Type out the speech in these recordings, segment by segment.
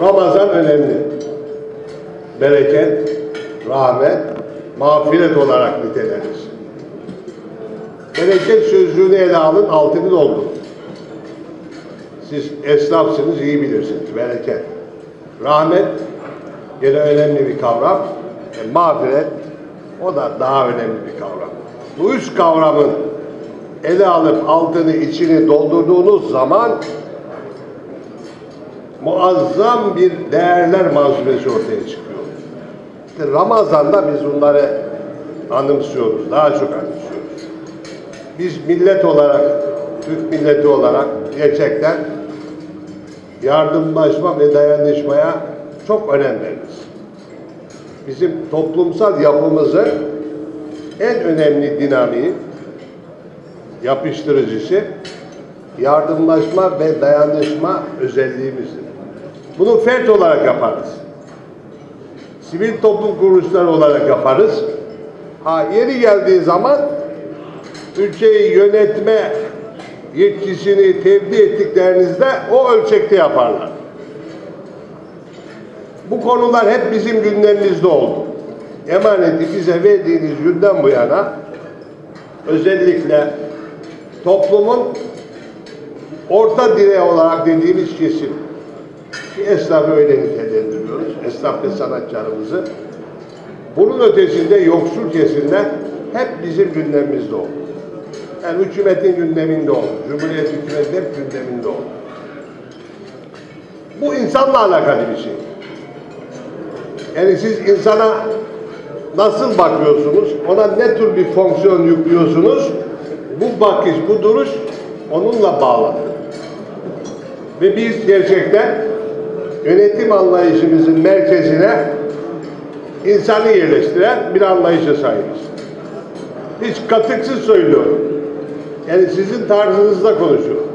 Ramazan önemli. Bereket, rahmet, mağfiret olarak nitelenir. Bereket sözcüğünü ele alın, altını doldurun. Siz esnafsınız, iyi bilirsiniz. Bereket. Rahmet, yine önemli bir kavram. E, mağfiret, o da daha önemli bir kavram. Bu üç kavramın ele alıp altını içini doldurduğunuz zaman muazzam bir değerler manzumesi ortaya çıkıyor. İşte Ramazan'da biz bunları anımsıyoruz, daha çok anımsıyoruz. Biz millet olarak, Türk milleti olarak gerçekten yardımlaşma ve dayanışmaya çok önem veririz. Bizim toplumsal yapımızın en önemli dinamiği, yapıştırıcısı yardımlaşma ve dayanışma özelliğimizdir. Bunu fert olarak yaparız. Sivil toplum kuruluşları olarak yaparız. Ha yeri geldiği zaman ülkeyi yönetme yetkisini tevdi ettiklerinizde o ölçekte yaparlar. Bu konular hep bizim gündemimizde oldu. Emaneti bize verdiğiniz günden bu yana özellikle toplumun orta direği olarak dediğimiz kesim ki esnafı öyle nitelendiriyoruz. Esnaf ve sanatçılarımızı. Bunun ötesinde yoksul kesimler hep bizim gündemimizde oldu. Yani hükümetin gündeminde oldu. Cumhuriyet hükümeti hep gündeminde oldu. Bu insanla alakalı bir şey. Yani siz insana nasıl bakıyorsunuz? Ona ne tür bir fonksiyon yüklüyorsunuz? Bu bakış, bu duruş onunla bağlanır. Ve biz gerçekten yönetim anlayışımızın merkezine insanı yerleştiren bir anlayışa sahibiz. Hiç katıksız söylüyorum. Yani sizin tarzınızda konuşuyorum.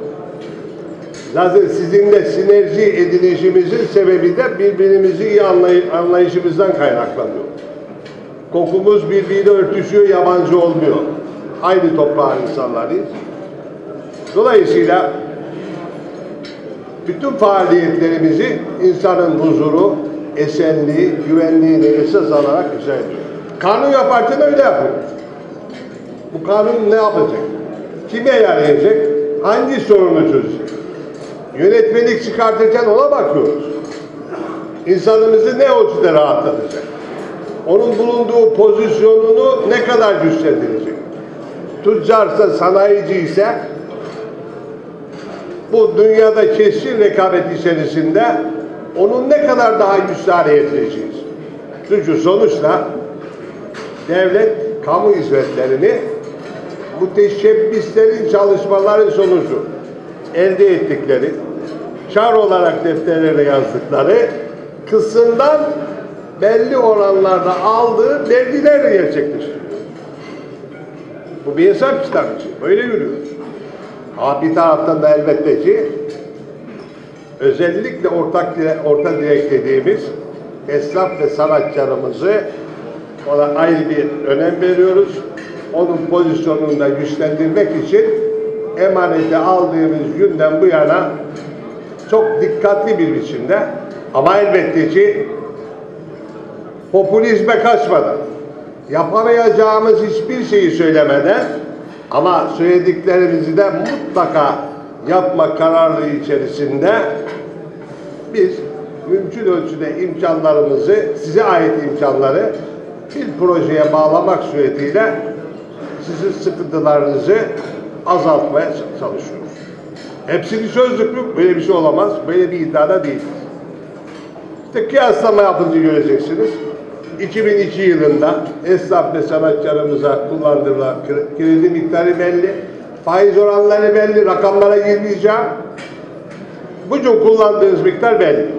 Zaten sizinle sinerji edinişimizin sebebi de birbirimizi iyi anlay anlayışımızdan kaynaklanıyor. Kokumuz birbiriyle örtüşüyor, yabancı olmuyor. Aynı toprağın insanlarıyız. Dolayısıyla bütün faaliyetlerimizi insanın huzuru, esenliği, güvenliğini esas alarak ediyoruz. Kanun yaparken öyle yapıyoruz. Bu kanun ne yapacak? Kime yarayacak? Hangi sorunu çözecek? Yönetmelik çıkartırken ona bakıyoruz. İnsanımızı ne ölçüde rahatlatacak? Onun bulunduğu pozisyonunu ne kadar güçlendirecek? Tüccarsa, sanayici ise bu dünyada kesin rekabet içerisinde onun ne kadar daha güçlü hale getireceğiz? Çünkü sonuçta devlet kamu hizmetlerini müteşebbislerin çalışmaları sonucu elde ettikleri, kar olarak defterlerine yazdıkları kısımdan belli oranlarda aldığı vergilerle gerçekleştiriyor. Bu bir hesap kitabı. Böyle yürüyoruz. Ama bir taraftan da elbette ki özellikle ortak orta direk dediğimiz esnaf ve sanatçılarımızı ona ayrı bir önem veriyoruz. Onun pozisyonunu da güçlendirmek için emaneti aldığımız günden bu yana çok dikkatli bir biçimde ama elbette ki popülizme kaçmadan yapamayacağımız hiçbir şeyi söylemeden ama söylediklerimizi de mutlaka yapma kararlılığı içerisinde biz mümkün ölçüde imkanlarımızı, size ait imkanları bir projeye bağlamak suretiyle sizin sıkıntılarınızı azaltmaya çalışıyoruz. Hepsini çözdük mü? Böyle bir şey olamaz. Böyle bir iddiada değiliz. İşte kıyaslama yapınca göreceksiniz. 2002 yılında esnaf ve sanatçılarımıza kullandırılan kredi miktarı belli, faiz oranları belli, rakamlara girmeyeceğim. Bugün kullandığınız miktar belli.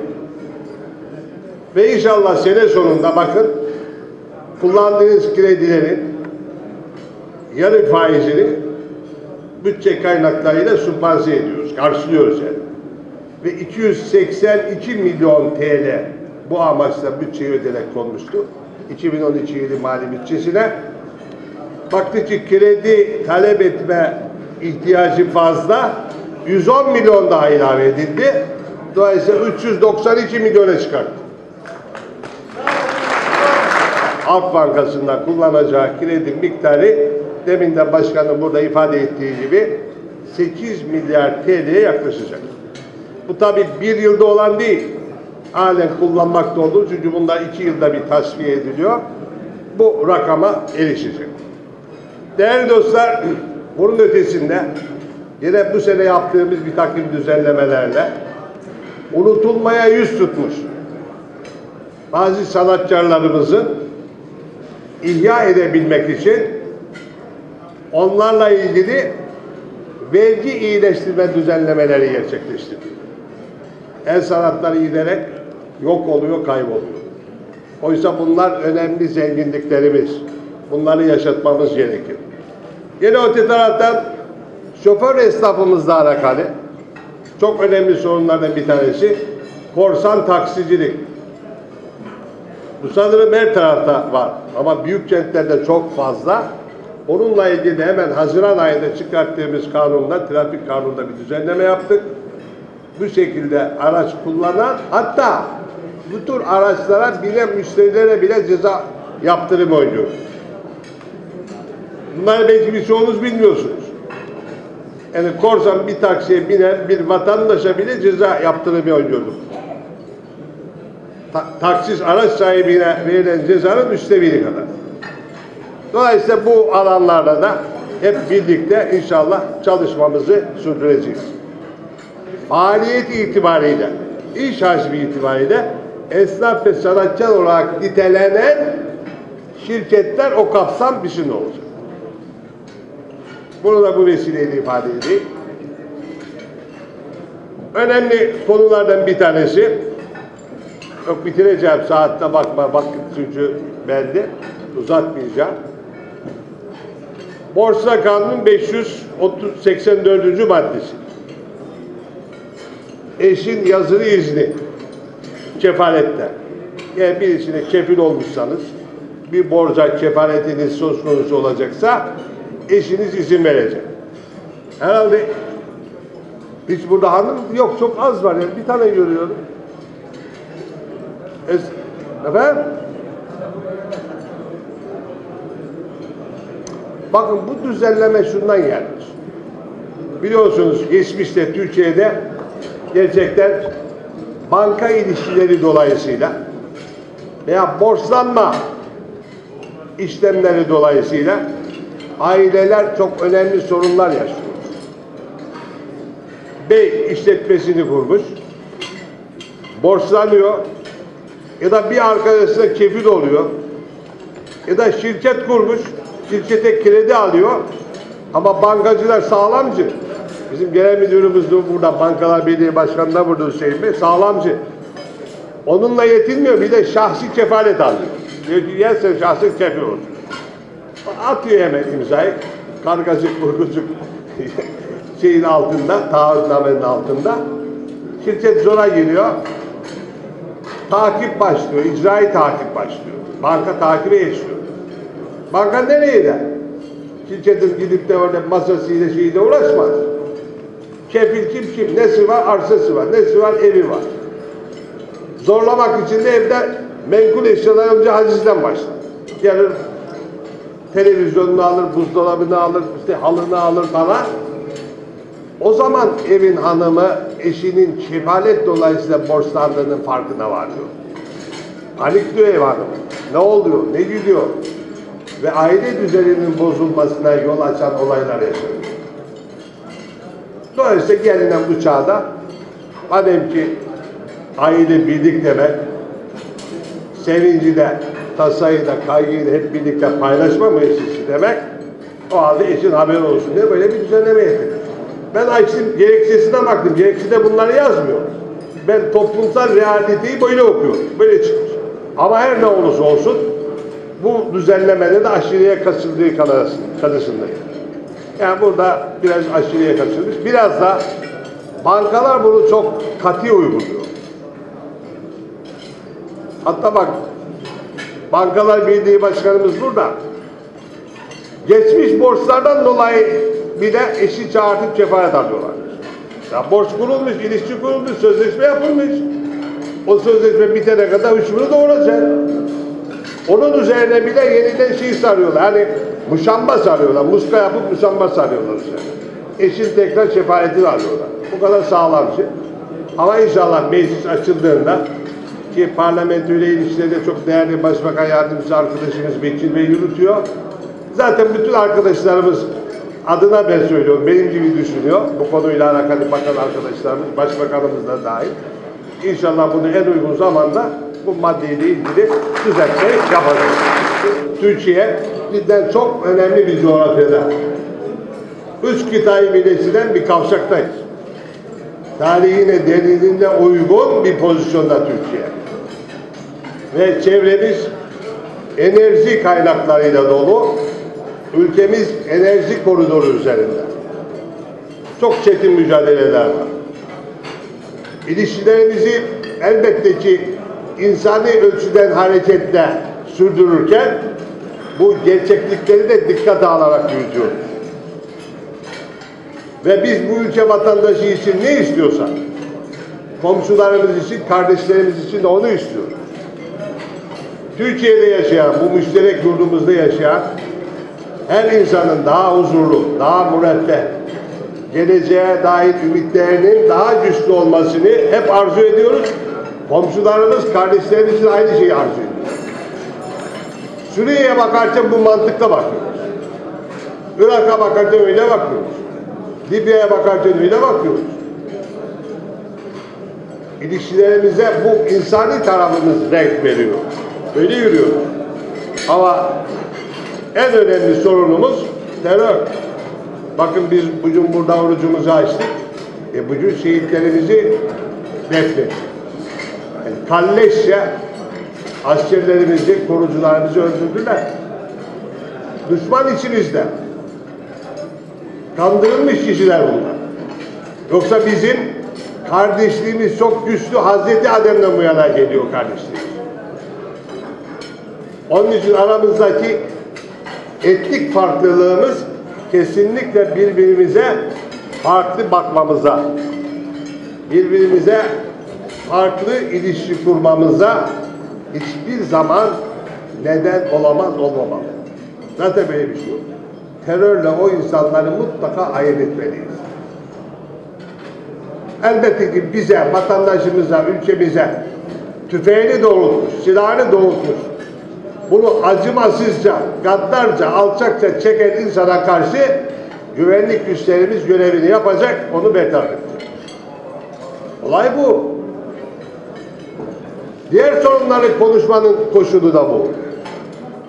Ve inşallah sene sonunda bakın kullandığınız kredilerin yarı faizini bütçe kaynaklarıyla sübvanse ediyoruz, karşılıyoruz yani. Ve 282 milyon TL bu amaçla bütçeyi ödenek konmuştu. 2012 yılı mali bütçesine. Baktı ki kredi talep etme ihtiyacı fazla. 110 milyon daha ilave edildi. Dolayısıyla 392 milyona çıkarttı. Halk Bankası'ndan kullanacağı kredi miktarı demin de başkanın burada ifade ettiği gibi 8 milyar TL'ye yaklaşacak. Bu tabi bir yılda olan değil. Halen kullanmakta olduğu çünkü bunlar iki yılda bir tasfiye ediliyor. Bu rakama erişecek. Değerli dostlar, bunun ötesinde yine bu sene yaptığımız bir takım düzenlemelerle unutulmaya yüz tutmuş bazı sanatçılarımızın ihya edebilmek için onlarla ilgili vergi iyileştirme düzenlemeleri gerçekleştirdik. El sanatları giderek yok oluyor, kayboluyor. Oysa bunlar önemli zenginliklerimiz. Bunları yaşatmamız gerekir. Yine öte taraftan şoför esnafımızla alakalı çok önemli sorunlardan bir tanesi korsan taksicilik. Bu sanırım her tarafta var ama büyük kentlerde çok fazla. Onunla ilgili hemen Haziran ayında çıkarttığımız kanunda, trafik kanununda bir düzenleme yaptık. Bu şekilde araç kullanan, hatta bu tür araçlara bile müşterilere bile ceza yaptırım oynuyor. Bunları belki birçoğunuz bilmiyorsunuz. Yani korsan bir taksiye binen bir vatandaşa bile ceza yaptırımı oynuyorduk. Ta taksis araç sahibine verilen cezanın üçte biri kadar. Dolayısıyla bu alanlarda da hep birlikte inşallah çalışmamızı sürdüreceğiz. Faaliyet itibariyle, iş hacmi itibariyle esnaf ve sanatçı olarak nitelenen şirketler o kapsam dışında olacak. Bunu da bu vesileyle ifade edeyim. Önemli konulardan bir tanesi Yok bitireceğim saatte bakma vakit çünkü bende uzatmayacağım. Borsa Kanunu 584. maddesi. Eşin yazılı izni kefalette. Yani birisine kefil olmuşsanız bir borca kefaletiniz söz konusu olacaksa eşiniz izin verecek. Herhalde hiç burada hanım yok çok az var yani bir tane görüyorum. Es Efendim? Bakın bu düzenleme şundan gelmiş. Biliyorsunuz geçmişte Türkiye'de gerçekten banka ilişkileri dolayısıyla veya borçlanma işlemleri dolayısıyla aileler çok önemli sorunlar yaşıyor. Bey işletmesini kurmuş, borçlanıyor, ya da bir arkadaşına kefil oluyor ya da şirket kurmuş şirkete kredi alıyor ama bankacılar sağlamcı bizim genel müdürümüz burada bankalar birliği başkanı da burada Hüseyin Bey sağlamcı onunla yetinmiyor bir de şahsi kefalet alıyor diyor ki gel sen şahsi kefil olsun atıyor hemen imzayı kargacık kurgucuk şeyin altında taahhütnamenin altında şirket zora giriyor takip başlıyor, icraî takip başlıyor. Banka takibe geçiyor. Banka nereye gider? Şirketin gidip de orada masasıyla şeyiyle uğraşmaz. Kefil kim kim? Nesi var? Arsası var. Nesi var? Evi var. Zorlamak için de evde menkul eşyalar önce hacizden başlar. Gelir televizyonunu alır, buzdolabını alır, işte halını alır falan. O zaman evin hanımı eşinin kefalet dolayısıyla borçlandığının farkına varıyor. Panikliyor ev hanımı. Ne oluyor? Ne gidiyor? Ve aile düzeninin bozulmasına yol açan olaylar yaşanıyor. Dolayısıyla gelinen bu çağda madem ki aile birlik demek sevinci de tasayı da kaygıyı da hep birlikte paylaşma meclisi demek o halde eşin haberi olsun diye böyle bir düzenleme getirdik. Ben açtım gerekçesine baktım. Gerekçede bunları yazmıyor. Ben toplumsal realiteyi böyle okuyorum. Böyle çıkmış. Ama her ne olursa olsun bu düzenlemede de aşırıya kaçıldığı kanısındayım. Yani burada biraz aşırıya kaçırmış. Biraz da bankalar bunu çok katı uyguluyor. Hatta bak Bankalar Birliği Başkanımız burada. Geçmiş borçlardan dolayı bir de eşi çağırtıp kefaret alıyorlar. Ya borç kurulmuş, ilişki kurulmuş, sözleşme yapılmış. O sözleşme bitene kadar hükmünü doğuracak. Onun üzerine bile yeniden şey sarıyorlar. Hani muşamba sarıyorlar. Muska yapıp muşamba sarıyorlar üzerine. Eşin tekrar şefaatini alıyorlar. Bu kadar sağlam şey. Ama inşallah meclis açıldığında ki parlamento ile ilişkilerde çok değerli Başbakan Yardımcısı arkadaşımız Bekir Bey yürütüyor. Zaten bütün arkadaşlarımız adına ben söylüyorum, benim gibi düşünüyor. Bu konuyla alakalı bakan arkadaşlarımız, başbakanımız da dahil. İnşallah bunu en uygun zamanda bu maddeyle ilgili düzeltmeyi yapacağız. Türkiye bizden çok önemli bir coğrafyada. Üç kıtayı birleştiren bir kavşaktayız. Tarihine, derinliğine uygun bir pozisyonda Türkiye. Ve çevremiz enerji kaynaklarıyla dolu. Ülkemiz enerji koridoru üzerinde. Çok çetin mücadeleler var. İlişkilerimizi elbette ki insani ölçüden hareketle sürdürürken bu gerçeklikleri de dikkate alarak yürütüyoruz. Ve biz bu ülke vatandaşı için ne istiyorsak, komşularımız için, kardeşlerimiz için de onu istiyoruz. Türkiye'de yaşayan, bu müşterek yurdumuzda yaşayan her insanın daha huzurlu, daha müreffeh, geleceğe dair ümitlerinin daha güçlü olmasını hep arzu ediyoruz. Komşularımız, kardeşlerimiz için aynı şeyi ediyoruz. Suriye'ye bakarken bu mantıkla bakıyoruz. Irak'a bakarken öyle bakıyoruz. Libya'ya bakarken öyle bakıyoruz. İlişkilerimize bu insani tarafımız renk veriyor. Öyle yürüyoruz. Ama en önemli sorunumuz terör. Bakın biz bugün burada orucumuzu açtık. E bugün şehitlerimizi defnettik. Kalleşçe askerlerimizi, korucularımızı öldürdüler. Düşman içimizde. Kandırılmış kişiler bunlar. Yoksa bizim kardeşliğimiz çok güçlü Hazreti Adem'den bu yana geliyor kardeşliğimiz. Onun için aramızdaki etnik farklılığımız kesinlikle birbirimize farklı bakmamıza, birbirimize farklı ilişki kurmamıza hiçbir zaman neden olamaz olmamalı. Zaten böyle bir şey yok. Terörle o insanları mutlaka ayırt etmeliyiz. Elbette ki bize, vatandaşımıza, ülkemize tüfeğini doğrultmuş, silahını doğrultmuş. Bunu acımasızca, gaddarca, alçakça çeken insana karşı güvenlik güçlerimiz görevini yapacak, onu bertaraf edecek. Olay bu. Diğer sorunları konuşmanın koşulu da bu.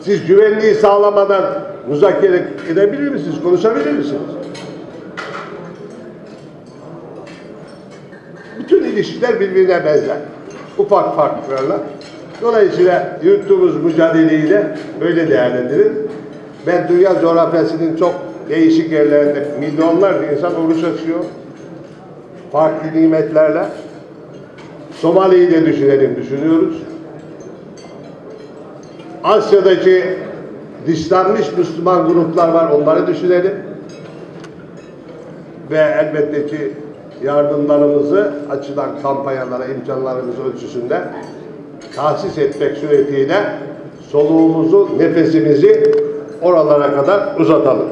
Siz güvenliği sağlamadan müzakere edebilir misiniz, konuşabilir misiniz? Bütün ilişkiler birbirine benzer. Ufak farklarla. Dolayısıyla yürüttüğümüz mücadeleyi de böyle değerlendirin. Ben dünya coğrafyasının çok değişik yerlerinde milyonlarca insan oruç açıyor. Farklı nimetlerle. Somali'yi de düşünelim, düşünüyoruz. Asya'daki dışlanmış Müslüman gruplar var, onları düşünelim. Ve elbette ki yardımlarımızı açılan kampanyalara, imkanlarımız ölçüsünde tahsis etmek suretiyle soluğumuzu, nefesimizi oralara kadar uzatalım.